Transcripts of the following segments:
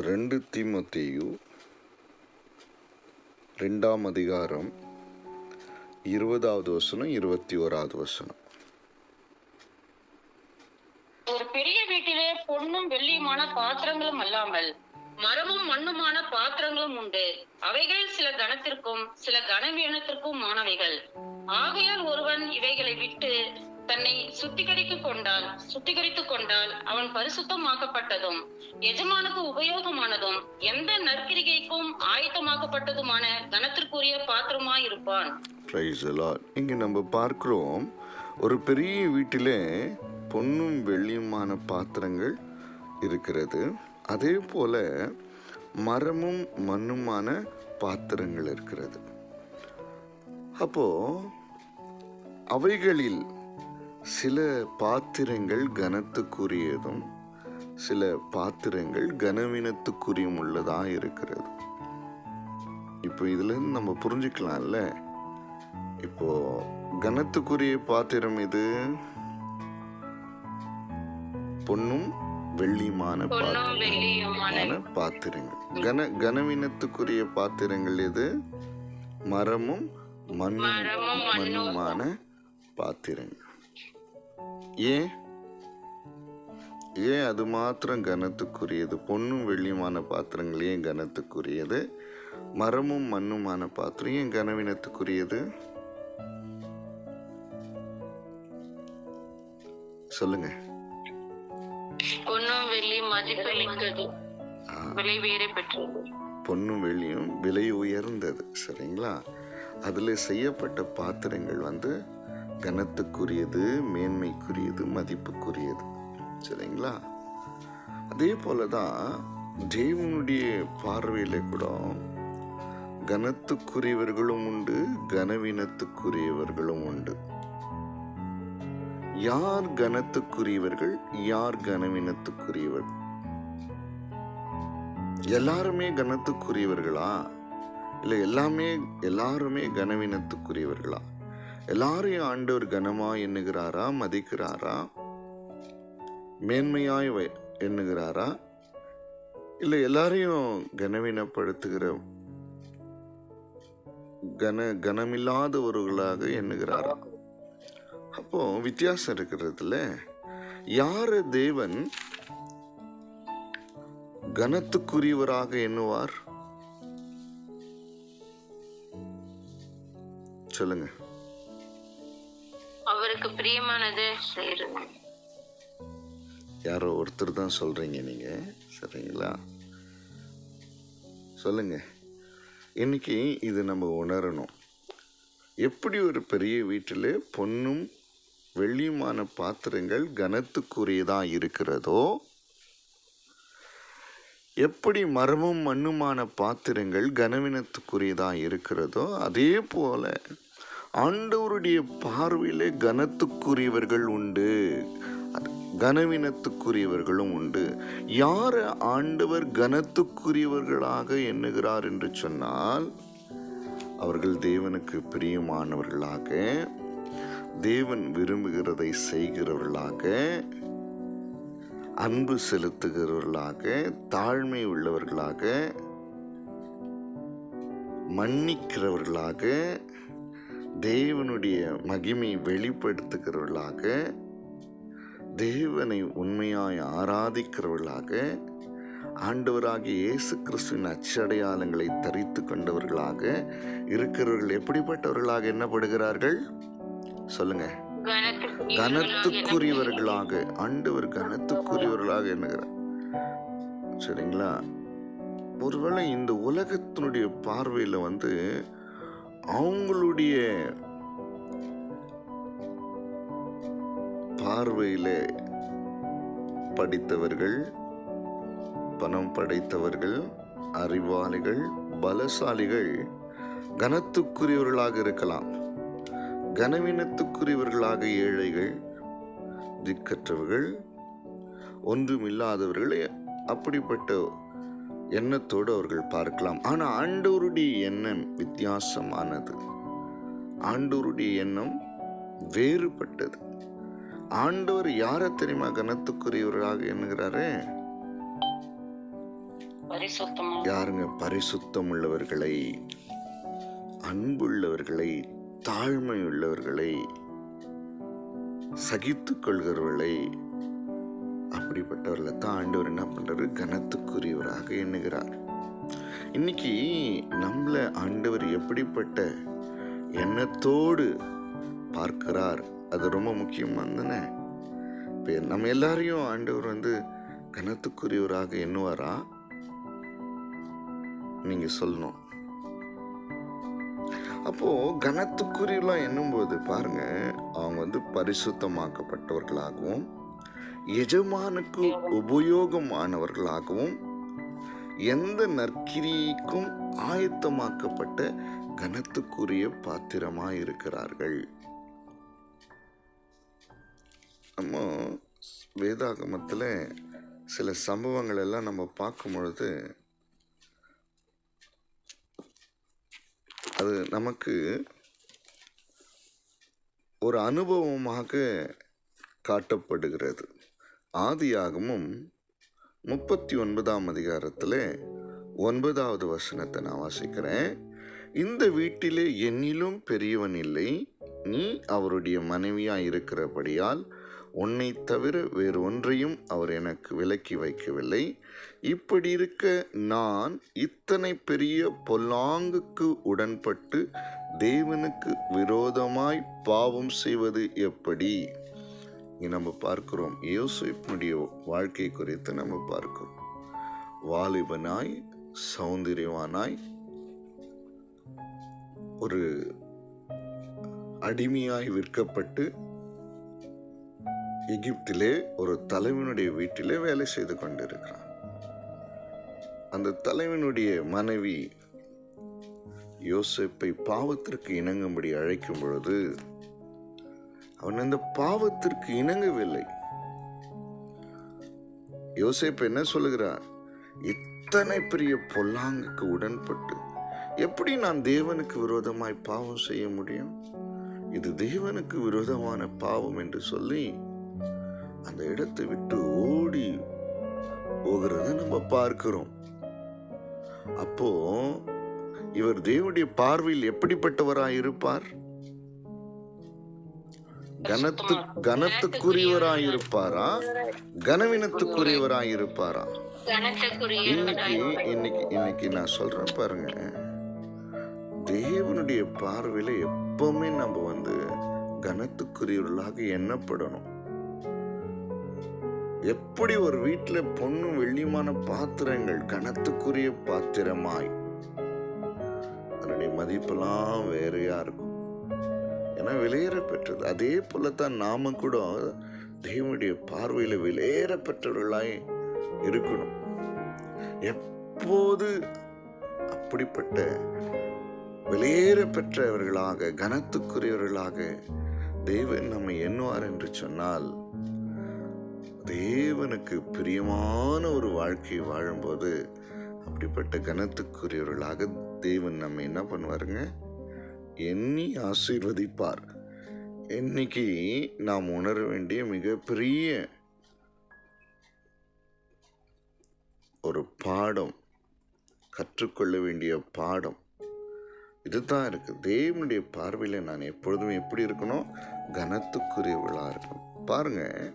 ரெண்டு தீமத்தேயு ரெண்டாம் அதிகாரம் இருபதாவது வசனம் இருபத்தி ஓராவது வசனம். ஒரு பெரிய வீட்டிலே பொன்னும் வெள்ளியுமான பாத்திரங்களும் அல்லாமல் மரமும் மண்ணுமான பாத்திரங்களும் உண்டு. அவைகள் சில கணத்திற்கும் சில கனவீனத்திற்கும் மாணவைகள் ஆகையால் ஒருவன் இவைகளை விட்டு தன்னை சுத்திகரித்துக் கொண்டால் சுத்திகரித்துக் கொண்டால் அவன் பரிசுத்தமாக்கப்பட்டதும் எஜமானுக்கு உபயோகமானதும் எந்த நற்கிரிகைக்கும் ஆயத்தமாக்கப்பட்டதுமான கனத்திற்குரிய பாத்திரமாயிருப்பான். இங்க இங்கே நம்ம பார்க்கிறோம் ஒரு பெரிய வீட்டிலே பொன்னும் வெள்ளியுமான பாத்திரங்கள் இருக்கிறது. அதே போல மரமும் மண்ணுமான பாத்திரங்கள் இருக்கிறது. அப்போ அவைகளில் சில பாத்திரங்கள் கனத்துக்குரியதும் சில பாத்திரங்கள் கனவீனத்துக்குரியும் உள்ளதா இருக்கிறது. இப்போ இதுல இருந்து நம்ம புரிஞ்சுக்கலாம்ல? இப்போ கனத்துக்குரிய பாத்திரம் இது பொன்னும் வெள்ளியுமான பொன்னும் பாத்திரம் வெள்ளியுமான ஆன பாத்திரங்கள். கன கனவீனத்துக்குரிய பாத்திரங்கள் மண்ணும் மரமும் மண்ணும். மண்ணுமான பாத்திரங்கள். ஏன்? ஏன் அது மாத்திரம் கனத்துக்குரியது? பொன்னும் வெள்ளியுமான பாத்திரங்கள் ஏன் கனத்துக்குரியது? மரமும் மண்ணுமான பாத்திரம் ஏன் கனவீனத்துக்குரியது? சொல்லுங்க. பொன்னும் வெள்ளி விலை பெற்றது. பொன்னும் வெள்ளியும் விலை உயர்ந்தது. சரிங்களா? அதில் செய்யப்பட்ட பாத்திரங்கள் வந்து கனத்துக்குரியது மேன்மைக்குரியது மதிப்புக்குரியது. சரிங்களா? அதே போல தான் தேவனுடைய பார்வையில் கூட கனத்துக்குரியவர்களும் உண்டு கனவீனத்துக்குரியவர்களும் உண்டு. யார் கனத்துக்குரியவர்கள் யார் கனவீனத்துக்குரியவர்கள்? எல்லாருமே கனத்துக்குரியவர்களா? இல்லை எல்லாமே எல்லாருமே கனவீனத்துக்குரியவர்களா? எல்லாரையும் ஆண்டவர் கனமா எண்ணுகிறாரா? மதிக்கிறாரா? மேன்மையாய் எண்ணுகிறாரா? இல்லை எல்லாரையும் கனவீனப்படுத்துகிற கன கனமில்லாதவர்களாக எண்ணுகிறாரா? அப்போ வித்தியாசம் இருக்கிறதுல யாரு தேவன் கனத்துக்குரியவராக எண்ணுவார்? சொல்லுங்கள் அவருக்கு பிரியமானது. செய்யறது யாரோ ஒருத்தர் தான் சொல்றீங்க நீங்க. சரிங்களா? சொல்லுங்க. இன்னைக்கு இது நம்ம உணரணும். எப்படி ஒரு பெரிய வீட்டில் பொன்னும் வெள்ளியுமான பாத்திரங்கள் கனத்துக்குரியதாக இருக்கிறதோ எப்படி மரமும் மண்ணுமான பாத்திரங்கள் கனவினத்துக்குரியதாக இருக்கிறதோ அதே போல ஆண்டவருடைய பார்வையிலே கனத்துக்குரியவர்கள் உண்டு. கனவினத்துக்குரியவர்களும் உண்டு. யார் ஆண்டவர் கனத்துக்குரியவர்களாக எண்ணுகிறார் என்று சொன்னால் அவர்கள் தேவனுக்கு பிரியமானவர்களாக தேவன் விரும்புகிறதை செய்கிறவர்களாக அன்பு செலுத்துகிறவர்களாக தாழ்மை உள்ளவர்களாக மன்னிக்கிறவர்களாக தேவனுடைய மகிமை வெளிப்படுத்துகிறவர்களாக தேவனை உண்மையாய் ஆராதிக்கிறவர்களாக ஆண்டவராகிய இயேசு கிறிஸ்துவின் அச்சடையாளங்களை தரித்து கொண்டவர்களாக இருக்கிறவர்கள் எப்படிப்பட்டவர்களாக என்னப்படுகிறார்கள் சொல்லுங்க. கனத்துக்குரியவர்களாக ஆண்டவர் கனத்துக்குரியவர்களாக எண்ணுகிறார். சரிங்களா? ஒருவேளை இந்த உலகத்தினுடைய பார்வையில் வந்து அவங்களுடைய பார்வையில் படித்தவர்கள் பணம் படைத்தவர்கள் அறிவாளிகள் பலசாலிகள் கனத்துக்குரியவர்களாக இருக்கலாம். கனவீனத்துக்குரியவர்களாக ஏழைகள் திக்கற்றவர்கள் ஒன்றுமில்லாதவர்களே அப்படிப்பட்ட எண்ணத்தோடு அவர்கள் பார்க்கலாம். ஆனால் ஆண்டவருடைய எண்ணம் வித்தியாசமானது. ஆண்டவருடைய எண்ணம் வேறுபட்டது. ஆண்டவர் யாரை தெரியுமா கனத்துக்குரியவராக எண்ணுகிறாரு? யாருங்க? பரிசுத்தம் உள்ளவர்களை அன்புள்ளவர்களை தாழ்மை உள்ளவர்களை சகித்துக் கொள்கிறவர்களை அப்படிப்பட்டவர்களை தான் ஆண்டவர் என்ன பண்றாரு? கனத்துக்குரியவராக எண்ணுகிறார். இன்னைக்கு நம்மள ஆண்டவர் எப்படிப்பட்ட எண்ணத்தோடு பார்க்கிறார்? அது ரொம்ப முக்கியமாக தானே? இப்போ நம்ம எல்லாரையும் ஆண்டவர் வந்து கனத்துக்குரியவராக எண்ணுவாரா? நீங்க சொல்லணும். அப்போ கனத்துக்குரியெல்லாம் எண்ணும்போது பாருங்க அவங்க வந்து பரிசுத்தமாக்கப்பட்டவர்களாகவும் எஜமானுக்கு உபயோகமானவர்களாகவும் எந்த நற்கிரிக்கும் ஆயத்தமாக்கப்பட்ட கனத்துக்குரிய பாத்திரமாக இருக்கிறார்கள் நம்ம வேதாகமத்தில் சில சம்பவங்கள் எல்லாம் நம்ம பார்க்கும் பொழுது அது நமக்கு ஒரு அனுபவமாக காட்டப்படுகிறது. ஆதியாகமும் முப்பத்தி ஒன்பதாம் அதிகாரத்தில் ஒன்பதாவது வசனத்தை நான் வாசிக்கிறேன். இந்த வீட்டிலே என்னிலும் பெரியவன் இல்லை. நீ அவருடைய மனைவியாக இருக்கிறபடியால் உன்னை தவிர வேறு ஒன்றையும் அவர் எனக்கு விலக்கி வைக்கவில்லை. இப்படி இருக்க நான் இத்தனை பெரிய பொல்லாங்குக்கு உடன்பட்டு தேவனுக்கு விரோதமாய் பாவம் செய்வது எப்படி? இங்கே நம்ம பார்க்கிறோம். யோசிப்பினுடைய வாழ்க்கை குறித்து நம்ம பார்க்கிறோம். வாலிபனாய் சௌந்தரியவானாய் ஒரு அடிமையாய் விற்கப்பட்டு எகிப்திலே ஒரு தலைவனுடைய வீட்டிலே வேலை செய்து கொண்டிருக்கிறான். அந்த தலைவனுடைய மனைவி யோசிப்பை பாவத்திற்கு இணங்கும்படி அழைக்கும் பொழுது அவன் அந்த பாவத்திற்கு இணங்கவில்லை. யோசேப்பு என்ன சொல்லுகிறார்? இத்தனை பெரிய பொல்லாங்குக்கு உடன்பட்டு எப்படி நான் தேவனுக்கு விரோதமாய் பாவம் செய்ய முடியும்? இது தேவனுக்கு விரோதமான பாவம் என்று சொல்லி அந்த இடத்தை விட்டு ஓடி போகிறத நம்ம பார்க்கிறோம். அப்போ இவர் தேவனுடைய பார்வையில் எப்படிப்பட்டவராய் இருப்பார் கனத்து கனத்துக்குரியவராய் இருப்பாரா கனவினத்துக்குரியவராய் இருப்பாரா இன்னைக்கு இன்னைக்கு இன்னைக்கு நான் சொல்றேன் பாருங்க. தேவனுடைய பார்வையில எப்பவுமே நம்ம வந்து கனத்துக்குரியவர்களாக எண்ணப்படணும். எப்படி ஒரு வீட்டுல பொண்ணும் வெள்ளியுமான பாத்திரங்கள் கனத்துக்குரிய பாத்திரமாய்? அதனுடைய மதிப்பெல்லாம் வேறையா இருக்கும். ஏன்னா விலையேற பெற்றது அதே போலத்தான் நாம கூட தேவனுடைய பார்வையில் விலையேற பெற்றவர்களாய் இருக்கணும். எப்போது அப்படிப்பட்ட வெளியேற பெற்றவர்களாக கனத்துக்குரியவர்களாக தேவன் நம்மை எண்ணுவார் என்று சொன்னால் தேவனுக்கு பிரியமான ஒரு வாழ்க்கை வாழும்போது அப்படிப்பட்ட கனத்துக்குரியவர்களாக தேவன் நம்ம என்ன பண்ணுவாருங்க? எண்ணி ஆசீர்வதிப்பார். இன்னைக்கு நாம் உணர வேண்டிய மிகப்பெரிய ஒரு பாடம் கற்றுக்கொள்ள வேண்டிய பாடம். இதுதான் இருக்குது தேவனுடைய பார்வையில் நான் எப்பொழுதும் எப்படி இருக்கணும் கனத்துக்குரியவளாக இருக்கணும். பாருங்க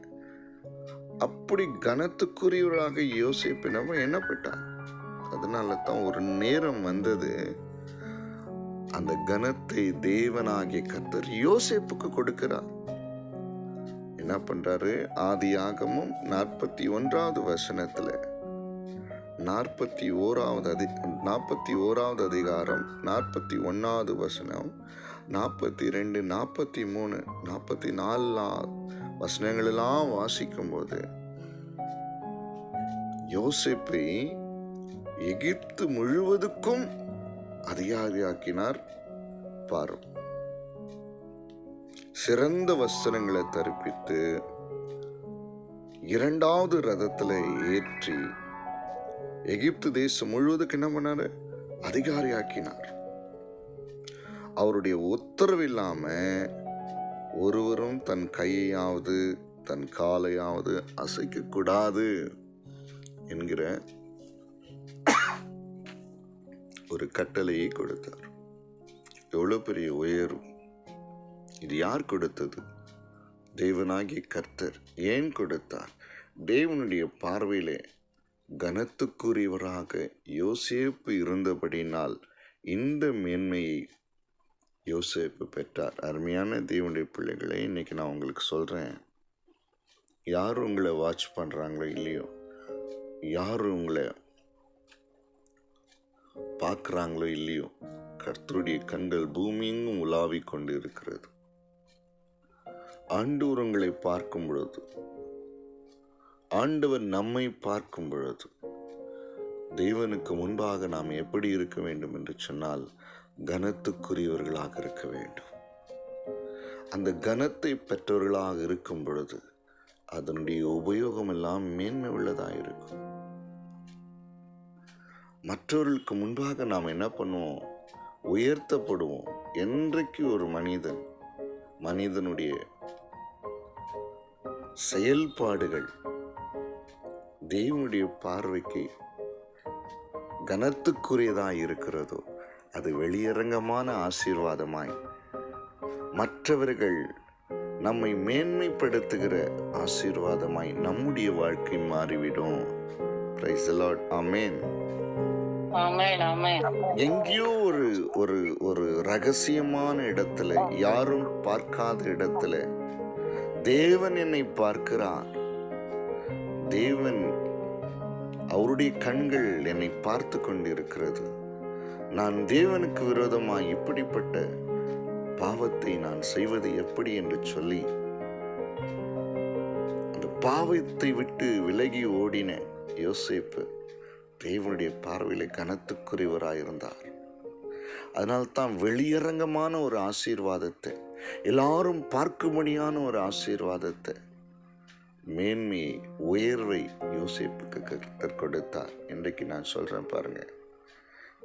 அப்படி கனத்துக்குரியவராக யோசிப்பினவன் என்ன எண்ணப்பட்டார் அதனால தான் ஒரு நேரம் வந்தது. அந்த கனத்தை தேவனாகிய கத்தர் யோசேப்புக்கு கொடுக்கிறார். என்ன பண்றாரு? ஆதி ஆகமும் நாற்பத்தி ஒன்றாவது வசனத்துல. நாற்பத்தி ஓராவது அதி நாற்பத்தி ஓராவது அதிகாரம் நாற்பத்தி ஒன்றாவது வசனம் நாற்பத்தி ரெண்டு நாற்பத்தி மூணு நாற்பத்தி நாலு வசனங்களெல்லாம் வாசிக்கும்போது யோசிப்பை எகிப்து முழுவதுக்கும் அதிகாரியாக்கினார் பாரும் சிறந்த வஸ்திரங்களை தரிப்பித்து இரண்டாவது ரதத்தில் ஏற்றி எகிப்து தேசம் முழுவதுக்கு என்ன பண்ணார்? அதிகாரியாக்கினார். அவருடைய உத்தரவு இல்லாம ஒருவரும் தன் கையையாவது தன் காலையாவது அசைக்க கூடாது என்கிற ஒரு கட்டளையை கொடுத்தார். எவ்வளோ பெரிய உயர்வு. இது யார் கொடுத்தது? தேவனாகிய கர்த்தர் ஏன் கொடுத்தார்? தேவனுடைய பார்வையிலே கனத்துக்குரியவராக யோசேப்பு இருந்தபடினால் இந்த மேன்மையை யோசேப்பு பெற்றார். அருமையான தேவனுடைய பிள்ளைகளை இன்னைக்கு நான் உங்களுக்கு சொல்கிறேன் யார் உங்களை வாட்ச் பண்ணுறாங்களோ இல்லையோ யார் உங்களை பார்க்குறாங்களோ இல்லையோ கர்த்தருடைய கண்கள் பூமியெங்கும் உலாவிக் கொண்டு இருக்கிறது ஆண்டவர் உங்களை பார்க்கும் பொழுது ஆண்டவர் நம்மை பார்க்கும் பொழுது தேவனுக்கு முன்பாக நாம் எப்படி இருக்க வேண்டும் என்று சொன்னால் கனத்துக்குரியவர்களாக இருக்க வேண்டும். அந்த கனத்தை பெற்றவர்களாக இருக்கும் பொழுது அதனுடைய உபயோகம் எல்லாம் மேன்மை உள்ளதாக இருக்கும் மற்றவர்களுக்கு முன்பாக நாம் என்ன பண்ணுவோம்? உயர்த்தப்படுவோம். என்றைக்கு ஒரு மனிதன் மனிதனுடைய செயல்பாடுகள் தெய்வனுடைய பார்வைக்கு கனத்துக்குரியதாக இருக்கிறதோ அது வெளியரங்கமான ஆசீர்வாதமாய் மற்றவர்கள் நம்மை மேன்மைப்படுத்துகிற ஆசீர்வாதமாய் நம்முடைய வாழ்க்கை மாறிவிடும். பிரைஸ் அலாட் ஆமென் எங்கேயோ ஒரு ஒரு ஒரு ரகசியமான இடத்துல யாரும் பார்க்காத இடத்துல தேவன் என்னை பார்க்கிறார். தேவன் அவருடைய கண்கள் என்னை பார்த்து கொண்டிருக்கிறது. நான் தேவனுக்கு விரோதமாக இப்படிப்பட்ட பாவத்தை நான் செய்வது எப்படி என்று சொல்லி அந்த பாவத்தை விட்டு விலகி ஓடின யோசிப்பு தேவனுடைய பார்வையில் கனத்துக்குரியவராயிருந்தார். அதனால்தான் வெளியரங்கமான ஒரு ஆசீர்வாதத்தை எல்லாரும் பார்க்கும்படியான ஒரு ஆசீர்வாதத்தை மேன்மையை உயர்வை யோசிப்புக்கு கருத்தர் கொடுத்தார். இன்றைக்கு நான் சொல்கிறேன் பாருங்கள்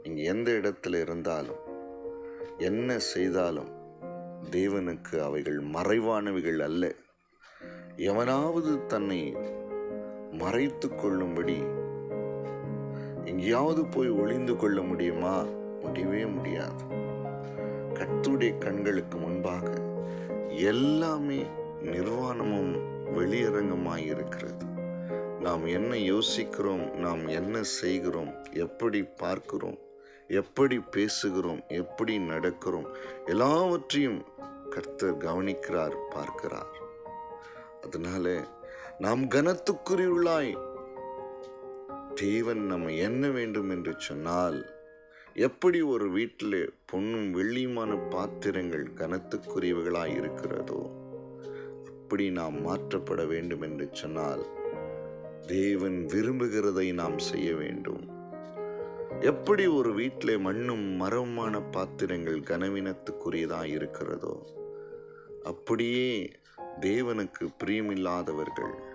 நீங்கள் எந்த இடத்துல இருந்தாலும் என்ன செய்தாலும் தேவனுக்கு அவைகள் மறைவானவைகள் அல்ல. எவனாவது தன்னை மறைத்து கொள்ளும்படி எங்கேயாவது போய் ஒளிந்து கொள்ள முடியுமா? முடியவே முடியாது. கத்துடைய கண்களுக்கு முன்பாக எல்லாமே நிர்வாணமும் வெளியரங்கமாக இருக்கிறது நாம் என்ன யோசிக்கிறோம் நாம் என்ன செய்கிறோம் எப்படி பார்க்கிறோம் எப்படி பேசுகிறோம் எப்படி நடக்கிறோம் எல்லாவற்றையும் கர்த்தர் கவனிக்கிறார் பார்க்கிறார். அதனால நாம் கனத்துக்குரியவர்களாய் தேவன் நம்ம என்ன வேண்டும் என்று சொன்னால் எப்படி ஒரு வீட்டில் பொண்ணும் வெள்ளியுமான பாத்திரங்கள் கனத்துக்குரியவைகளாய் இருக்கிறதோ அப்படி நாம் மாற்றப்பட வேண்டும் என்று சொன்னால் தேவன் விரும்புகிறதை நாம் செய்ய வேண்டும். எப்படி ஒரு வீட்டில் மண்ணும் மரமான பாத்திரங்கள் கனவீனத்துக்குரியதாக இருக்கிறதோ அப்படியே தேவனுக்கு பிரியமில்லாதவர்கள்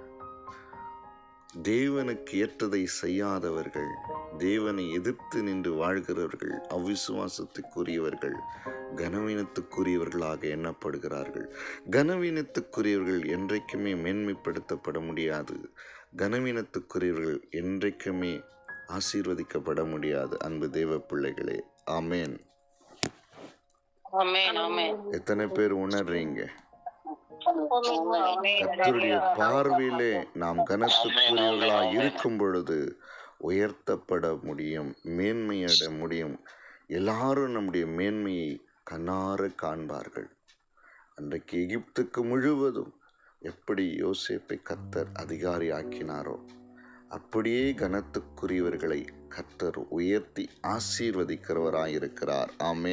தேவனுக்கு ஏற்றதை செய்யாதவர்கள் தேவனை எதிர்த்து நின்று வாழ்கிறவர்கள் அவ்விசுவாசத்துக்குரியவர்கள் கனவீனத்துக்குரியவர்களாக எண்ணப்படுகிறார்கள். கனவீனத்துக்குரியவர்கள் என்றைக்குமே மேன்மைப்படுத்தப்பட முடியாது. கனவீனத்துக்குரியவர்கள் என்றைக்குமே ஆசீர்வதிக்கப்பட முடியாது அன்பு தேவ பிள்ளைகளே. ஆமென். எத்தனை பேர் உணர்றீங்க? ஆமென் கர்த்தருடைய பார்வையிலே நாம் கனத்துக்குரியவர்களாய் இருக்கும் பொழுது உயர்த்தப்பட முடியும் மேன்மையட முடியும். எல்லாரும் நம்முடைய மேன்மையை கண்ணார காண்பார்கள். அன்றைக்கு எகிப்துக்கு முழுவதும் எப்படி யோசேப்பை கர்த்தர் அதிகாரி ஆக்கினாரோ அப்படியே கனத்துக்குரியவர்களை கர்த்தர் உயர்த்தி ஆசீர்வதிக்கிறவராயிருக்கிறார். ஆமே